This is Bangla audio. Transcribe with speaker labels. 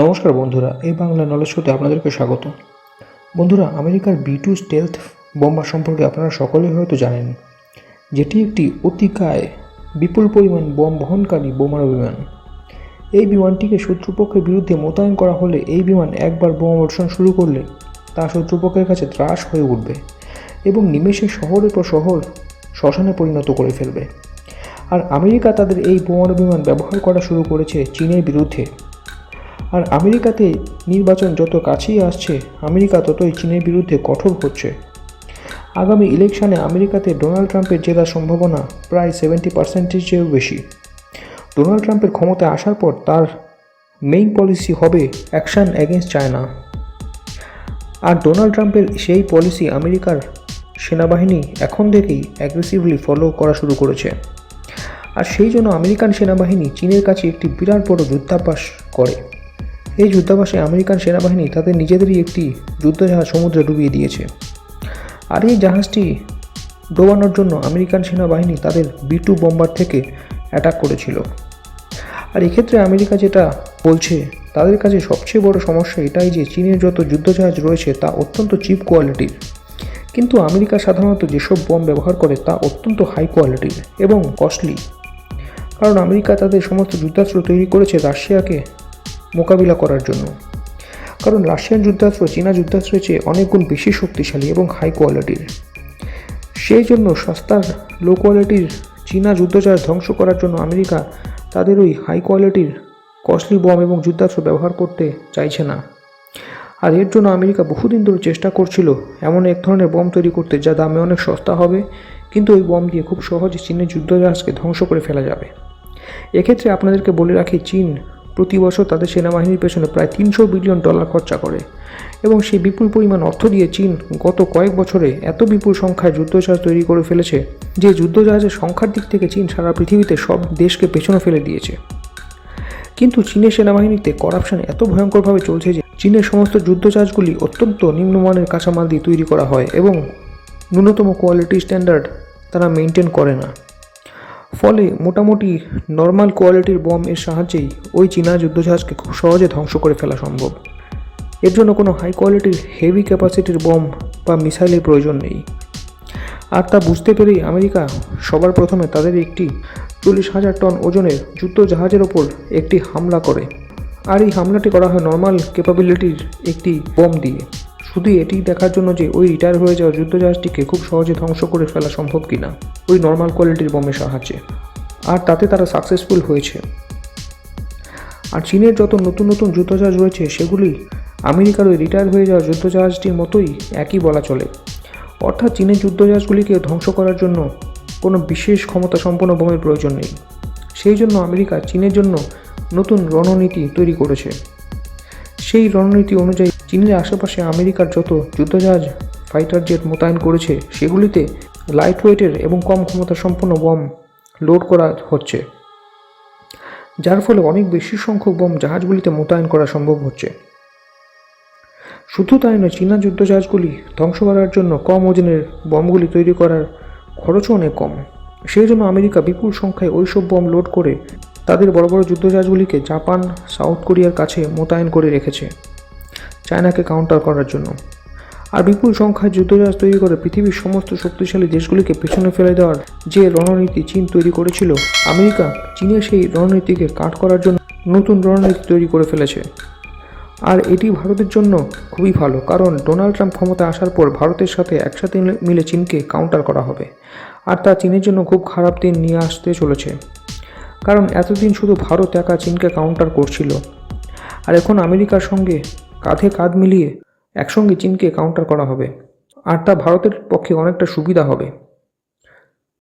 Speaker 1: নমস্কার বন্ধুরা, এই বাংলা নলেজ শোতে আপনাদেরকে স্বাগত। বন্ধুরা, আমেরিকার বি টু স্টেলথ বোম্বার সম্পর্কে আপনারা সকলেই হয়তো জানেন, যেটি একটি অতিকায় বিপুল পরিমাণ বোম বহনকারী বোমার বিমান এই বিমানটিকে শত্রুপক্ষের বিরুদ্ধে মোতায়েন করা হলে এই বিমান একবার বোমা বর্ষণ শুরু করলে তা শত্রুপক্ষের কাছে ত্রাস হয়ে উঠবে এবং নিমেষে শহরের পর শহর শ্মশানে পরিণত করে ফেলবে। আর আমেরিকা তাদের এই বোমার বিমান ব্যবহার করা শুরু করেছে চীনের বিরুদ্ধে। আর আমেরিকাতে নির্বাচন যত কাছেই আসছে, আমেরিকা ততই চীনের বিরুদ্ধে কঠোর হচ্ছে। আগামী ইলেকশনে আমেরিকাতে ডোনাল্ড ট্রাম্পের জেতার সম্ভাবনা প্রায় সেভেন্টি পার্সেন্টের চেয়েও বেশি। ডোনাল্ড ট্রাম্পের ক্ষমতায় আসার পর তার মেইন পলিসি হবে অ্যাকশন অ্যাগেনস্ট চায়না। আর ডোনাল্ড ট্রাম্পের সেই পলিসি আমেরিকার সেনাবাহিনী এখন থেকেই অ্যাগ্রেসিভলি ফলো করা শুরু করেছে। আর সেই জন্য আমেরিকান সেনাবাহিনী চীনের কাছে একটি বিরাট বড় যুদ্ধাভ্যাস করে। এই যুদ্ধাভ্যাসে আমেরিকান সেনাবাহিনী তাদের নিজেদেরই একটি যুদ্ধজাহাজ সমুদ্রে ডুবিয়ে দিয়েছে। আর এই জাহাজটি ডোবানোর জন্য আমেরিকান সেনাবাহিনী তাদের বিটু বোম্বার থেকে অ্যাটাক করেছিল। আর এক্ষেত্রে আমেরিকা যেটা বলছে, তাদের কাছে সবচেয়ে বড় সমস্যা এটাই যে চীনের যত যুদ্ধজাহাজ রয়েছে তা অত্যন্ত চিপ কোয়ালিটির কিন্তু আমেরিকা সাধারণত যেসব বোম ব্যবহার করে তা অত্যন্ত হাই কোয়ালিটির এবং কস্টলি কারণ আমেরিকা তাদের সমস্ত যুদ্ধাস্ত্র তৈরি করেছে রাশিয়াকে মোকাবিলা করার জন্য। কারণ রাশিয়ান যুদ্ধাস্ত্র, চীনা যুদ্ধাস্ত্রের চেয়ে অনেক গুণ বেশি শক্তিশালী এবং হাই কোয়ালিটির সেই জন্য সস্তার লো কোয়ালিটির চীনা যুদ্ধজাহাজ ধ্বংস করার জন্য আমেরিকা তাদের ওই হাই কোয়ালিটির কস্টলি বম এবং যুদ্ধাস্ত্র ব্যবহার করতে চাইছে না। আর এর জন্য আমেরিকা বহুদিন ধরে চেষ্টা করছিল এমন এক ধরনের বম তৈরি করতে যা দামে অনেক সস্তা হবে, কিন্তু ওই বম দিয়ে খুব সহজে চীনের যুদ্ধজাহাজকে ধ্বংস করে ফেলা যাবে। এক্ষেত্রে আপনাদেরকে বলে রাখি, চীন প্রতি বছর তাদের সেনাবাহিনীর পেছনে প্রায় তিনশো বিলিয়ন ডলার খরচা করে। এবং সেই বিপুল পরিমাণ অর্থ দিয়ে চীন গত কয়েক বছরে এত বিপুল সংখ্যায় যুদ্ধজাহাজ তৈরি করে ফেলেছে, যে যুদ্ধজাহাজের সংখ্যার দিক থেকে চীন সারা পৃথিবীতে সব দেশকে পেছনে ফেলে দিয়েছে। কিন্তু চীনের সেনাবাহিনীতে করাপশন এত ভয়ঙ্করভাবে চলছে যে চীনের সমস্ত যুদ্ধজাহাজগুলি অত্যন্ত নিম্নমানের কাঁচামাল দিয়ে তৈরি করা হয় এবং ন্যূনতম কোয়ালিটি স্ট্যান্ডার্ড তারা মেনটেন করে না। ফলে মোটামুটি নর্মাল কোয়ালিটির বম এর সাহায্যেই ওই চীনা যুদ্ধজাহাজকে খুব সহজে ধ্বংস করে ফেলা সম্ভব। এর জন্য কোনো হাই কোয়ালিটির হেভি ক্যাপাসিটির বম বা মিসাইলের প্রয়োজন নেই। আর তা বুঝতে পেরেই আমেরিকা সবার প্রথমে তাদের একটি চল্লিশ হাজার টন ওজনের যুদ্ধ জাহাজের ওপর একটি হামলা করে। আর এই হামলাটি করা হয় নর্মাল ক্যাপাবিলিটির একটি বম দিয়ে। শুধু এটি দেখার জন্য যে ওই রিটায়ার হয়ে যাওয়া যুদ্ধজাহাজটিকে খুব সহজে ধ্বংস করে ফেলা সম্ভব কিনা, ওই নর্মাল কোয়ালিটির বোমের সাহায্যে। আর তাতে তারা সাকসেসফুল হয়েছে। আর চীনের যত নতুন নতুন যুদ্ধজাহাজ রয়েছে, সেগুলি আমেরিকার ওই রিটায়ার হয়ে যাওয়া যুদ্ধজাহাজটির মতোই একই বলা চলে। অর্থাৎ চীনের যুদ্ধজাহাজগুলিকে ধ্বংস করার জন্য কোনো বিশেষ ক্ষমতা সম্পন্ন বোমের প্রয়োজন নেই। সেই জন্য আমেরিকা চীনের জন্য নতুন রণনীতি তৈরি করেছে। সেই রণনীতি অনুযায়ী চীনের আশেপাশে আমেরিকার যত যুদ্ধজাহাজ ফাইটার জেট মোতায়েন করেছে, সেগুলিতে লাইট ওয়েটের এবং কম ক্ষমতা সম্পন্ন বম লোড করা হচ্ছে, যার ফলে অনেক বেশি সংখ্যক বম জাহাজগুলিতে মোতায়েন করা সম্ভব হচ্ছে। শুধু তাই নয়, চীনা যুদ্ধজাহাজগুলি ধ্বংস করার জন্য কম ওজনের বমগুলি তৈরি করার খরচও অনেক কম। সেই জন্য আমেরিকা বিপুল সংখ্যায় ওইসব বম লোড করে তাদের বড় বড় যুদ্ধজাহাজগুলিকে জাপান, সাউথ কোরিয়ার কাছে মোতায়েন করে রেখেছে। চায়নাকে কাউন্টার করার জন্য। আর বিপুল সংখ্যায় যুদ্ধজাহাজ তৈরি করে পৃথিবীর সমস্ত শক্তিশালী দেশগুলিকে পেছনে ফেলে দেওয়ার যে রণনীতি চীন তৈরি করেছিল, আমেরিকা চীনের সেই রণনীতিকে কাট করার জন্য নতুন রণনীতি তৈরি করে ফেলেছে। আর এটি ভারতের জন্য খুবই ভালো, কারণ ডোনাল্ড ট্রাম্প ক্ষমতায় আসার পর ভারতের সাথে একসাথে মিলে চীনকে কাউন্টার করা হবে। আর তা চীনের জন্য খুব খারাপ দিন নিয়ে আসতে চলেছে। কারণ এতদিন শুধু ভারত একা চীনকে কাউন্টার করছিল। আর এখন আমেরিকার সঙ্গে কাঁধে কাঁধ মিলিয়ে একসঙ্গে চীনকে কাউন্টার করা হবে। আর তা ভারতের পক্ষে অনেকটা সুবিধা হবে।